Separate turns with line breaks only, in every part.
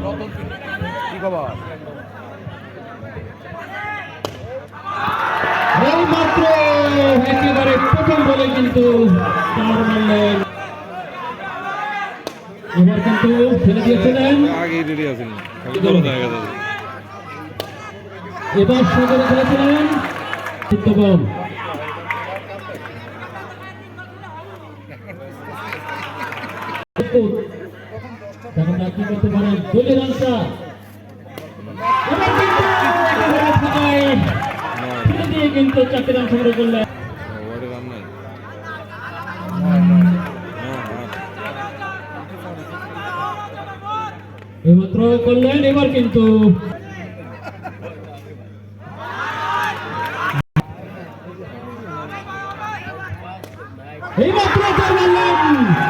কি
একেবারে প্রথম বলে কিন্তু এবার কিন্তু তখন কি করতে পারেন? রানটা এবার কিন্তু চারটি রান সংগ্রহ করলেন। এইমাত্র করলেন, এবার কিন্তু এইমাত্র সুন্দরভাবে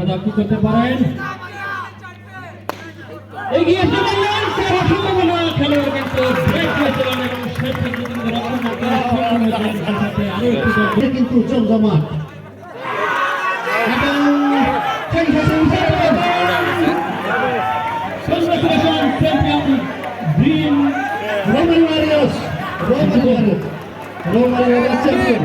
দেখা যাক কি করতে পারেন। এগিয়ে বললেন সেরা সম্ভাবনা খেলোয়াড় কিন্তু ব্রেক এবং শেষ কিন্তু রক্ষণ হয়েছিলেন সাথে আরও একটি গোল।
কিন্তু জমজমাট। এবং সেই শেষে wicket
Congratulations,
Roman warriors Roman warriors Roman warriors champion